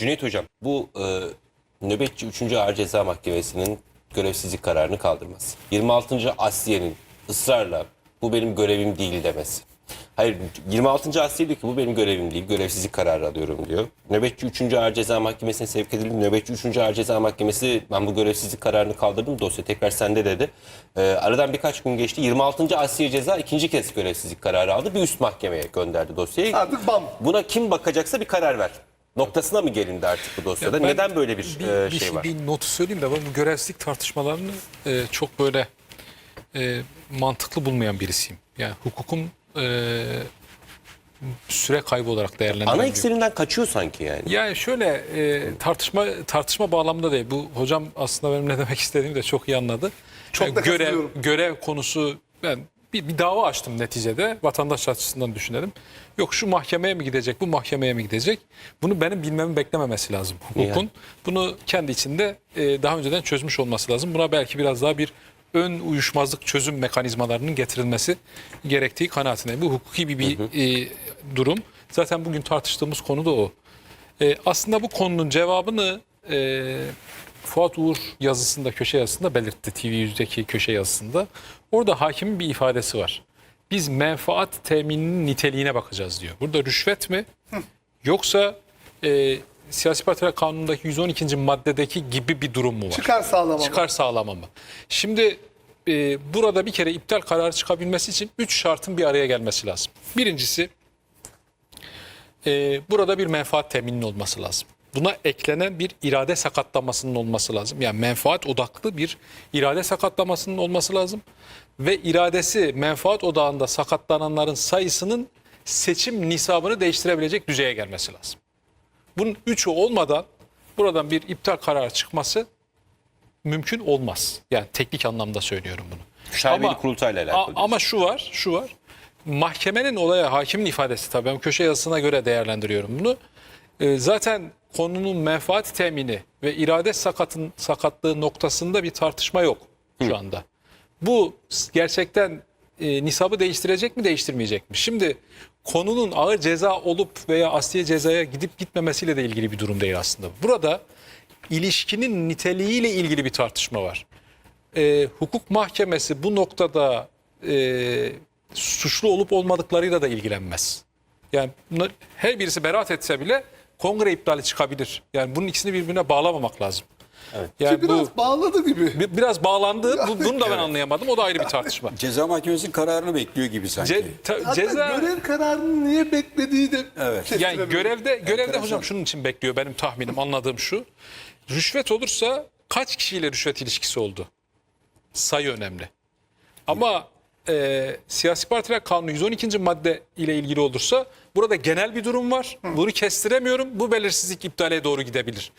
Cüneyt Hocam bu e, nöbetçi 3. Ağır Ceza Mahkemesi'nin görevsizlik kararını kaldırmaz. 26. Asliye'nin ısrarla bu benim görevim değil demesi. Hayır 26. Asliye diyor ki bu benim görevim değil görevsizlik kararı alıyorum diyor. Nöbetçi 3. Ağır Ceza Mahkemesi'ne sevk edildi. Nöbetçi 3. Ağır Ceza Mahkemesi ben bu görevsizlik kararını kaldırdım dosya tekrar sende dedi. E, aradan birkaç gün geçti 26. Asliye Ceza ikinci kez görevsizlik kararı aldı. Bir üst mahkemeye gönderdi dosyayı. Artık bam. Buna kim bakacaksa bir karar ver. Noktasına mı gelindi artık bu dosyada? Ya ben Neden böyle bir, bir, e, bir şey var? Bir notu söyleyeyim de ben bu görevsizlik tartışmalarını e, çok böyle e, mantıklı bulmayan birisiyim. Yani hukukun e, süre kaybı olarak Ana değerlendirilen bir- ekseninden kaçıyor sanki yani. Yani şöyle e, tartışma tartışma bağlamında değil. Bu hocam aslında benim ne demek istediğimi de çok iyi anladı. Çok Yani da görev görev konusu ben bir, bir dava açtım neticede vatandaş açısından düşünelim. Yok şu mahkemeye mi gidecek, bu mahkemeye mi gidecek? Bunu benim bilmemi beklememesi lazım hukukun. Yani. Bunu kendi içinde e, daha önceden çözmüş olması lazım. Buna belki biraz daha bir ön uyuşmazlık çözüm mekanizmalarının getirilmesi gerektiği kanaatindeyim. Bu hukuki bir, bir e, durum. Zaten bugün tartıştığımız konu da o. E, aslında bu konunun cevabını e, Fuat Uğur yazısında, köşe yazısında belirtti. TV100'deki köşe yazısında. Orada hakimin bir ifadesi var. Biz menfaat temininin niteliğine bakacağız diyor. Burada rüşvet mi? Yoksa e, siyasi partiler kanunundaki 112. maddedeki gibi bir durum mu var? Çıkar sağlama. Çıkar sağlama mı? Şimdi e, burada bir kere iptal kararı çıkabilmesi için 3 şartın bir araya gelmesi lazım. Birincisi e, burada bir menfaat temininin olması lazım. Buna eklenen bir irade sakatlamasının olması lazım. Yani menfaat odaklı bir irade sakatlamasının olması lazım. Ve iradesi menfaat odağında sakatlananların sayısının seçim nisabını değiştirebilecek düzeye gelmesi lazım. Bunun üçü olmadan buradan bir iptal kararı çıkması mümkün olmaz. Yani teknik anlamda söylüyorum bunu. Şaibeli Ama- kurultayla alakalı. ama şu var, şu var. Mahkemenin olaya hakimin ifadesi tabii ben köşe yazısına göre değerlendiriyorum bunu. Ee, zaten konunun menfaat temini ve irade sakatın sakatlığı noktasında bir tartışma yok şu anda. Bu gerçekten e, nisabı değiştirecek mi değiştirmeyecek mi? Şimdi konunun ağır ceza olup veya asliye cezaya gidip gitmemesiyle de ilgili bir durum değil aslında. Burada ilişkinin niteliğiyle ilgili bir tartışma var e, hukuk mahkemesi bu noktada e, suçlu olup olmadıklarıyla da ilgilenmez. Yani bunlar, her birisi beraat etse bile kongre iptali çıkabilir. Yani bunun ikisini birbirine bağlamamak lazım. Yani Ki biraz bu bağladı gibi. bi- biraz bağlandı. Bu, bunu da ben anlayamadım. O da ayrı bir tartışma. Ceza mahkemesinin kararını bekliyor gibi sanki. Ce- ta- ceza görev kararını niye beklediği de Evet. yani görevde görevde Enteresan. hocam şunun için bekliyor benim tahminim anladığım şu. Rüşvet olursa kaç kişiyle rüşvet ilişkisi oldu? Sayı önemli. Ama e, siyasi partiler kanunu 112. madde ile ilgili olursa burada genel bir durum var. Bunu kestiremiyorum. Bu belirsizlik iptale doğru gidebilir.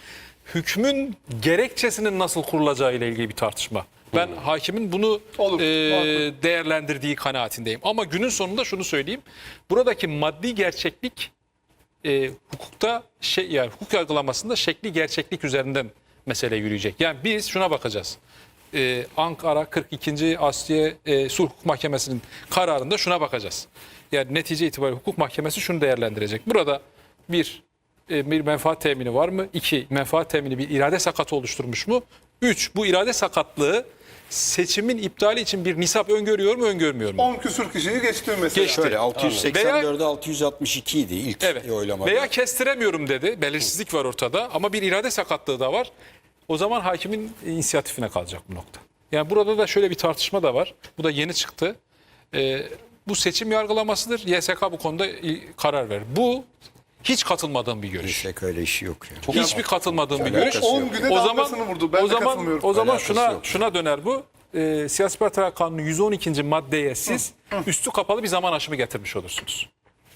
Hükmün gerekçesinin nasıl kurulacağı ile ilgili bir tartışma. Ben hakimin bunu Olur, e, değerlendirdiği kanaatindeyim. Ama günün sonunda şunu söyleyeyim. Buradaki maddi gerçeklik e, hukukta şey yani hukuk yargılamasında şekli gerçeklik üzerinden mesele yürüyecek. Yani biz şuna bakacağız. E, Ankara 42. Asliye e, Sulh Hukuk Mahkemesi'nin kararında şuna bakacağız. Yani netice itibariyle hukuk mahkemesi şunu değerlendirecek. Burada bir e, bir menfaat temini var mı? İki, menfaat temini bir irade sakatı oluşturmuş mu? Üç, bu irade sakatlığı seçimin iptali için bir nisap öngörüyor mu, öngörmüyor mu? 10 küsür kişiyi geçti mesela. Geçti. Şöyle 684'e 662 idi ilk Evet. oylamada. Veya kestiremiyorum dedi. Belirsizlik var ortada ama bir irade sakatlığı da var. O zaman hakimin inisiyatifine kalacak bu nokta. Yani burada da şöyle bir tartışma da var. Bu da yeni çıktı. Ee, bu seçim yargılamasıdır. YSK bu konuda karar verir. Bu hiç katılmadığım bir görüş. Pek öyle işi yok yani. Hiçbir katılmadığım bir Alakası görüş. yok. 10 güne O zaman damgasını vurdu. Ben o de zaman katılmıyorum. o zaman Alakası şuna yok. şuna döner bu. Ee, Siyasi Partiler Kanunu 112. maddeye siz üstü kapalı bir zaman aşımı getirmiş olursunuz.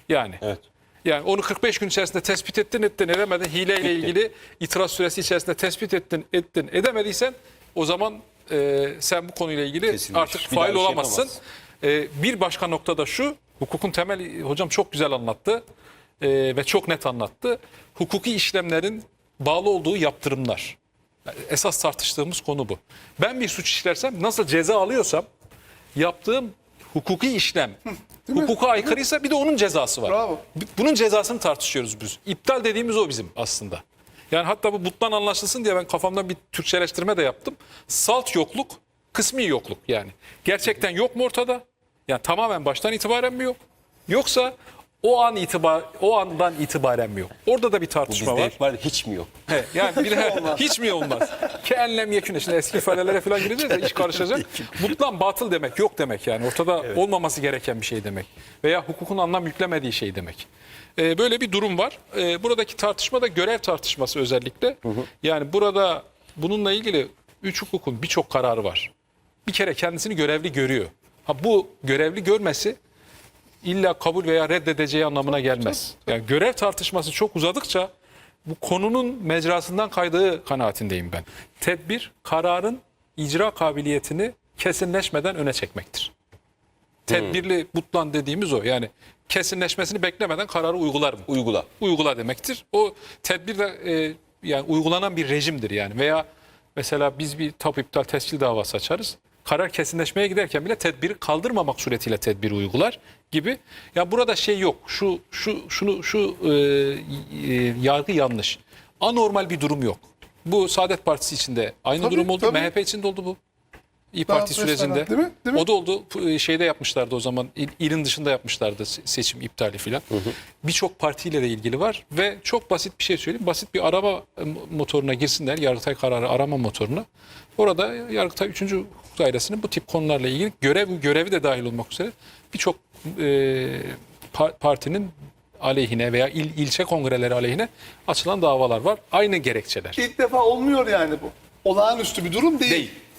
Yani. Evet. Yani onu 45 gün içerisinde tespit ettin ettin edemedin. Hileyle ilgili itiraz süresi içerisinde tespit ettin ettin edemediysen o zaman e, sen bu konuyla ilgili Kesinlikle. artık Bir fail şey olamazsın. yapamazsın. E, bir başka nokta da şu. Hukukun temel hocam çok güzel anlattı e, ve çok net anlattı. Hukuki işlemlerin bağlı olduğu yaptırımlar. Yani esas tartıştığımız konu bu. Ben bir suç işlersem nasıl ceza alıyorsam yaptığım hukuki işlem mi? hukuka aykırıysa bir de onun cezası var. Bravo. Bunun cezasını tartışıyoruz biz. İptal dediğimiz o bizim aslında. Yani hatta bu butlan anlaşılsın diye ben kafamdan bir Türkçeleştirme de yaptım. Salt yokluk, kısmi yokluk yani. Gerçekten yok mu ortada? Yani tamamen baştan itibaren mi yok? Yoksa o an itibar o andan itibaren mi yok? Orada da bir tartışma Bizde var. var hiç mi yok? He, yani bir hiç mi olmaz? Ki enlem yekün. Şimdi eski ifadelere falan gireceğiz de iş karışacak. Mutlan batıl demek yok demek yani. Ortada olmaması gereken bir şey demek. Veya hukukun anlam yüklemediği şey demek. Ee, böyle bir durum var. Ee, buradaki tartışma da görev tartışması özellikle. Yani burada bununla ilgili üç hukukun birçok kararı var. Bir kere kendisini görevli görüyor. Ha bu görevli görmesi illa kabul veya reddedeceği anlamına gelmez. Yani görev tartışması çok uzadıkça bu konunun mecrasından kaydığı kanaatindeyim ben. Tedbir kararın icra kabiliyetini kesinleşmeden öne çekmektir. Tedbirli butlan dediğimiz o. Yani kesinleşmesini beklemeden kararı uygular mı? Uygula. uygula demektir. O tedbir de e, yani uygulanan bir rejimdir yani. Veya mesela biz bir tapu iptal tescil davası açarız. Karar kesinleşmeye giderken bile tedbiri kaldırmamak suretiyle tedbiri uygular gibi. Ya burada şey yok. Şu şu şunu şu e, e, yargı yanlış. Anormal bir durum yok. Bu Saadet Partisi içinde aynı Tabii, durum oldu. tabii. MHP içinde oldu bu. İyi Parti sürecinde. değil mi? Değil mi? O da oldu. P- Şeyde yapmışlardı o zaman. İl- ilin dışında yapmışlardı se- seçim iptali filan. Birçok partiyle de ilgili var ve çok basit bir şey söyleyeyim. Basit bir arama e, motoruna girsinler. Yargıtay kararı arama motoruna. Orada Yargıtay 3. Hukuk Dairesi'nin bu tip konularla ilgili görev görevi de dahil olmak üzere birçok e, pa- partinin aleyhine veya il, ilçe kongreleri aleyhine açılan davalar var. Aynı gerekçeler. İlk defa olmuyor yani bu. Olağanüstü bir durum değil. Değil.